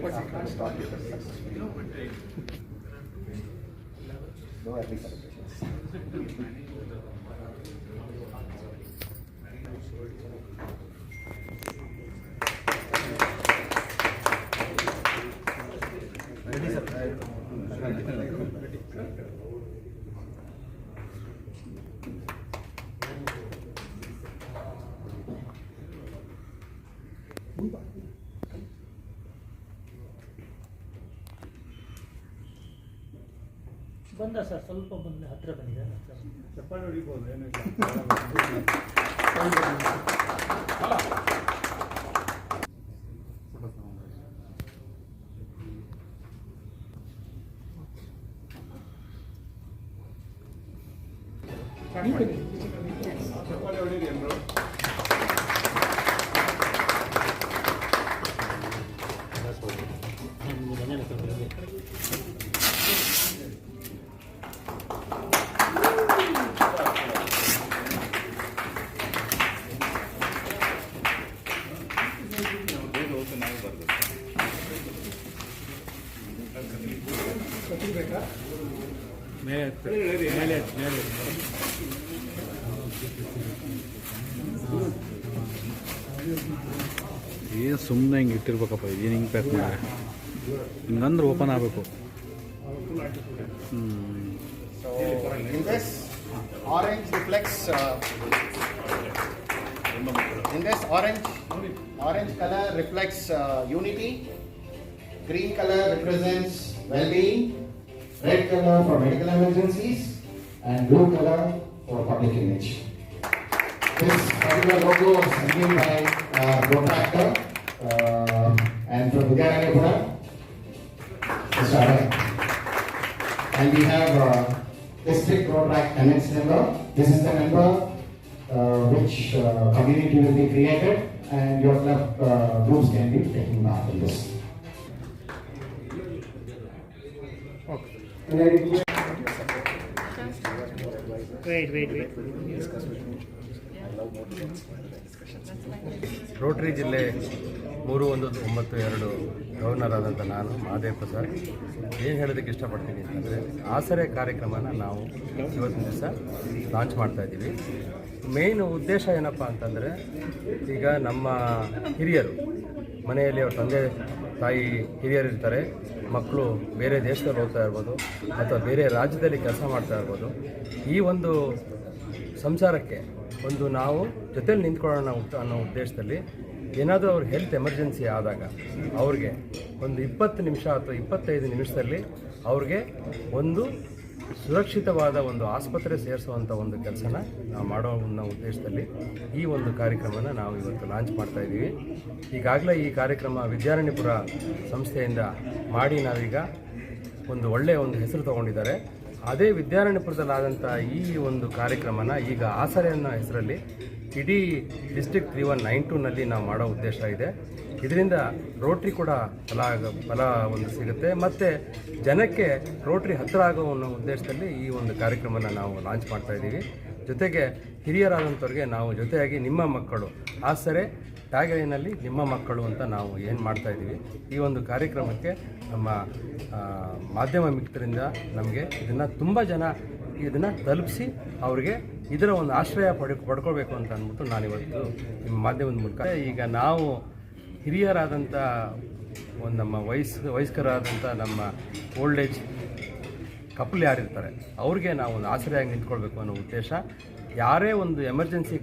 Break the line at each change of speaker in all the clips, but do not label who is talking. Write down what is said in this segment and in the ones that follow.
What's it going to start with? No.
ಬಂದ sir ಸ್ವಲ್ಪ ಬಂದ ಹತ್ರ ಬಂದಿದೆ
ಚಪ್ಪಾಳೆ ಹೊಡಿಬೋದು ಏನಿಲ್ಲ ಚಪ್ಪಾಳೆ ಮೇಲೆ ಮೇಲೆ ಮೇಲೆ
ಏನು ಸುಮ್ಮನೆ ಹಿಂಗೆ ಇಟ್ಟಿರ್ಬೇಕಪ್ಪ ಏನು ಹಿಂಗೆ ಪ್ಯಾಕ್ ಮಾಡಿ ಹಿಂಗಂದ್ರೆ ಓಪನ್ ಆಗಬೇಕು ಹ್ಞೂ
So in this, orange reflects. Uh, in this orange, orange color reflects uh, unity. Green color represents well-being. Red color for medical emergencies, and blue color for public image. This particular logo is made by uh, Protractor uh, and from. Aray. And we have uh, district track tenants member. This is the member uh, which uh, community will be created and your club uh, groups can be taking part in this.
Wait
rotary ಜಿಲ್ಲೆ ಮೂರು, ಒಂದು ಒಂಬತ್ತು, ಎರಡು governor ಆದಂಥ ನಾನು Mahadeva sir. ಏನು ಹೇಳೋದಕ್ಕೆ ಇಷ್ಟಪಡ್ತೀನಿ ಅಂತಂದರೆ, ಆಸರೆ ಕಾರ್ಯಕ್ರಮನ ನಾವು ಇವತ್ತಿನ ದಿವಸ ಲಾಂಚ್ ಮಾಡ್ತಾ ಇದ್ದೀವಿ. ಮೇಯ್ನ್ ಉದ್ದೇಶ ಏನಪ್ಪ ಅಂತಂದರೆ, ಈಗ ನಮ್ಮ ಹಿರಿಯರು, ಮನೆಯಲ್ಲಿ ಅವ್ರ ತಂದೆ ತಾಯಿ ಹಿರಿಯರಿರ್ತಾರೆ, ಮಕ್ಕಳು ಬೇರೆ ದೇಶದಲ್ಲಿ ಹೋಗ್ತಾ ಇರ್ಬೋದು ಅಥವಾ ಬೇರೆ ರಾಜ್ಯದಲ್ಲಿ ಕೆಲಸ ಮಾಡ್ತಾ ಇರ್ಬೋದು. ಈ ಒಂದು ಸಂಸಾರಕ್ಕೆ ಒಂದು ನಾವು ಜೊತೆಲಿ ನಿಂತ್ಕೊಳ್ಳೋಣ ಅನ್ನೋ ಉದ್ದೇಶದಲ್ಲಿ ಏನಾದರೂ ಅವ್ರ ಹೆಲ್ತ್ ಎಮರ್ಜೆನ್ಸಿ ಆದಾಗ ಅವ್ರಿಗೆ ಒಂದು ಇಪ್ಪತ್ತು ನಿಮಿಷ ಅಥವಾ ಇಪ್ಪತ್ತೈದು ನಿಮಿಷದಲ್ಲಿ ಅವ್ರಿಗೆ ಒಂದು ಸುರಕ್ಷಿತವಾದ ಒಂದು ಆಸ್ಪತ್ರೆ ಸೇರಿಸುವಂಥ ಒಂದು ಕೆಲಸನ ನಾವು ಮಾಡೋ ಅನ್ನೋ ಉದ್ದೇಶದಲ್ಲಿ ಈ ಒಂದು ಕಾರ್ಯಕ್ರಮನ ನಾವು ಇವತ್ತು ಲಾಂಚ್ ಮಾಡ್ತಾ ಇದ್ದೀವಿ. ಈಗಾಗಲೇ ಈ ಕಾರ್ಯಕ್ರಮ ವಿದ್ಯಾರಣ್ಯಪುರ ಸಂಸ್ಥೆಯಿಂದ ಮಾಡಿ ನಾವೀಗ ಒಂದು ಒಳ್ಳೆಯ ಒಂದು ಹೆಸರು ತಗೊಂಡಿದ್ದಾರೆ. ಅದೇ ವಿದ್ಯಾರಣ್ಯಪುರದಲ್ಲಾದಂಥ ಈ ಒಂದು ಕಾರ್ಯಕ್ರಮನ ಈಗ ಆಸರೆಯನ್ನ ಹೆಸರಲ್ಲಿ ಇಡೀ ಡಿಸ್ಟಿಕ್ ತ್ರೀ ಒನ್ ನೈನ್ ಟೂನಲ್ಲಿ ನಾವು ಮಾಡೋ ಉದ್ದೇಶ ಇದೆ. ಇದರಿಂದ ರೋಟ್ರಿ ಕೂಡ ಫಲ ಫಲ ಒಂದು ಸಿಗುತ್ತೆ. ಮತ್ತು ಜನಕ್ಕೆ ರೋಟ್ರಿ ಹತ್ತಿರ ಆಗೋ ಅನ್ನೋ ಉದ್ದೇಶದಲ್ಲಿ ಈ ಒಂದು ಕಾರ್ಯಕ್ರಮನ ನಾವು ಲಾಂಚ್ ಮಾಡ್ತಾ ಇದ್ದೀವಿ ಜೊತೆಗೆ ಹಿರಿಯರಾದಂಥವ್ರಿಗೆ ನಾವು ಜೊತೆಯಾಗಿ ನಿಮ್ಮ ಮಕ್ಕಳು, ಆಸರೆ ಟ್ಯಾಗ್ಲೈನಲ್ಲಿ ನಿಮ್ಮ ಮಕ್ಕಳು ಅಂತ ನಾವು ಏನು ಮಾಡ್ತಾ ಇದ್ದೀವಿ, ಈ ಒಂದು ಕಾರ್ಯಕ್ರಮಕ್ಕೆ ನಮ್ಮ ಮಾಧ್ಯಮ ಮಿತ್ರರಿಂದ ನಮಗೆ ಇದನ್ನು ತುಂಬ ಜನ ಇದನ್ನು ತಲುಪಿಸಿ ಅವರಿಗೆ ಇದರ ಒಂದು ಆಶ್ರಯ ಪಡೆ ಪಡ್ಕೊಳ್ಬೇಕು ಅಂತ ಅಂದ್ಬಿಟ್ಟು ನಾನಿವತ್ತು ನಿಮ್ಮ ಮಾಧ್ಯಮದ ಮೂಲಕ. ಈಗ ನಾವು ಹಿರಿಯರಾದಂಥ ಒಂದು ನಮ್ಮ ವಯಸ್ಸು ವಯಸ್ಕರಾದಂಥ ನಮ್ಮ ಓಲ್ಡ್ ಏಜ್ ಕಪಲ್ ಯಾರಿರ್ತಾರೆ, ಅವ್ರಿಗೆ ನಾವು ಒಂದು ಆಸರೆಯಾಗಿ ನಿಂತ್ಕೊಳ್ಬೇಕು ಅನ್ನೋ ಉದ್ದೇಶ ಯಾರೇ ಒಂದು ಎಮರ್ಜೆನ್ಸಿ,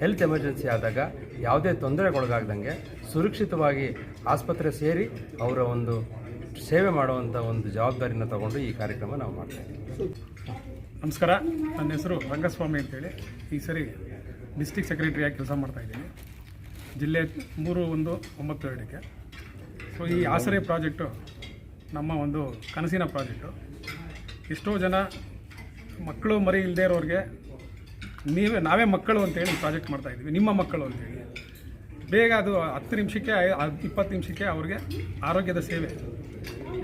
ಹೆಲ್ತ್ ಎಮರ್ಜೆನ್ಸಿ ಆದಾಗ ಯಾವುದೇ ತೊಂದರೆಗೊಳಗಾಗ್ದಂಗೆ ಸುರಕ್ಷಿತವಾಗಿ ಆಸ್ಪತ್ರೆ ಸೇರಿ ಅವರ ಒಂದು ಸೇವೆ ಮಾಡುವಂಥ ಒಂದು ಜವಾಬ್ದಾರಿನ ತಗೊಂಡು ಈ ಕಾರ್ಯಕ್ರಮ ನಾವು ಮಾಡ್ತೇವೆ
ನಮಸ್ಕಾರ. ನನ್ನ ಹೆಸರು ರಂಗಸ್ವಾಮಿ ಅಂತೇಳಿ. ಈ ಸರಿ ಡಿಸ್ಟಿಕ್ ಸೆಕ್ರೆಟರಿಯಾಗಿ ಕೆಲಸ ಮಾಡ್ತಾ ಇದ್ದೀನಿ. ಜಿಲ್ಲೆ ಮೂರು ಒಂದು ಒಂಬತ್ತು ಎರಡಕ್ಕೆ. ಸೊ ಈ ಆಸರೆ ಪ್ರಾಜೆಕ್ಟು ನಮ್ಮ ಒಂದು ಕನಸಿನ ಪ್ರಾಜೆಕ್ಟು. ಎಷ್ಟೋ ಜನ ಮಕ್ಕಳು ಮರಿ ಇಲ್ಲದೇ ಇರೋರಿಗೆ ನೀವೇ, ನಾವೇ ಮಕ್ಕಳು ಅಂತೇಳಿ ಪ್ರಾಜೆಕ್ಟ್ ಮಾಡ್ತಾ ಇದ್ದೀವಿ. ನಿಮ್ಮ ಮಕ್ಕಳು ಅಂತೇಳಿ. ಬೇಗ ಅದು ಹತ್ತು ನಿಮಿಷಕ್ಕೆ ಇಪ್ಪತ್ತು ನಿಮಿಷಕ್ಕೆ ಅವ್ರಿಗೆ ಆರೋಗ್ಯದ ಸೇವೆ.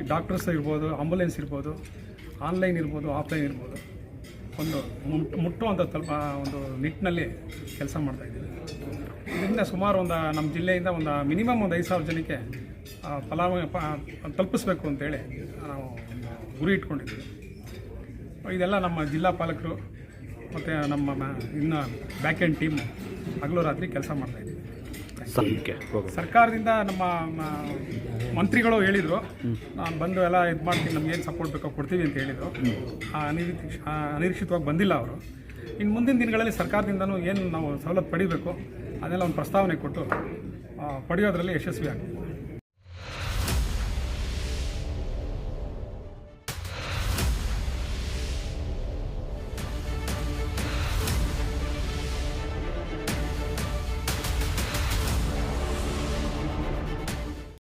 ಡಾಕ್ಟರ್ಸ್ ಇರ್ಬೋದು, ಆಂಬುಲೆನ್ಸ್ ಇರ್ಬೋದು, ಆನ್ಲೈನ್ ಇರ್ಬೋದು, ಆಫ್ಲೈನ್ ಇರ್ಬೋದು. ಒಂದು ಮುಟ್ಟು ಮುಟ್ಟುವಂಥ ತಲ್ಪ ಒಂದು ನಿಟ್ಟಿನಲ್ಲಿ ಕೆಲಸ ಮಾಡ್ತಾ ಇದ್ದೀವಿ. ಇದರಿಂದ ಸುಮಾರು ಒಂದು, ನಮ್ಮ ಜಿಲ್ಲೆಯಿಂದ ಒಂದು ಮಿನಿಮಮ್ ಒಂದು ಐದು ಸಾವಿರ ಜನಕ್ಕೆ ಪ- ತಲುಪಿಸ್ಬೇಕು ಅಂತೇಳಿ ನಾವು ಗುರಿ ಇಟ್ಕೊಂಡಿದ್ದೀವಿ. ಇದೆಲ್ಲ ನಮ್ಮ ಜಿಲ್ಲಾ ಪಾಲಕರು ಮತ್ತು ನಮ್ಮ ಇನ್ನು ಬ್ಯಾಕ್ ಎಂಡ್ ಟೀಮು ಹಗಲು ರಾತ್ರಿ ಕೆಲಸ ಮಾಡ್ತಾಯಿದ್ದೀವಿ
ಇದ್ದೀವಿ.
ಸರ್ಕಾರದಿಂದ ನಮ್ಮ ಮಂತ್ರಿಗಳು ಹೇಳಿದರು ನಾನು ಬಂದು ಎಲ್ಲ ಇದು ಮಾಡ್ತೀನಿ ನಮ್ಗೆ ಏನು ಸಪೋರ್ಟ್ ಬೇಕೋ ಕೊಡ್ತೀವಿ ಅಂತ ಹೇಳಿದರು. ಅನಿರೀಕ್ಷ ಅನಿರೀಕ್ಷಿತವಾಗಿ ಬಂದಿಲ್ಲ ಅವರು. ಇನ್ನು ಮುಂದಿನ ದಿನಗಳಲ್ಲಿ ಸರ್ಕಾರದಿಂದನೂ ಏನು ನಾವು ಸವಲತ್ತು ಪಡಿಬೇಕು ಅದೆಲ್ಲ ಒಂದು ಪ್ರಸ್ತಾವನೆ ಕೊಟ್ಟು ಪಡೆಯೋದರಲ್ಲಿ ಪಡೆಯೋದ್ರಲ್ಲಿ ಯಶಸ್ವಿ ಆಗ್ತೀವಿ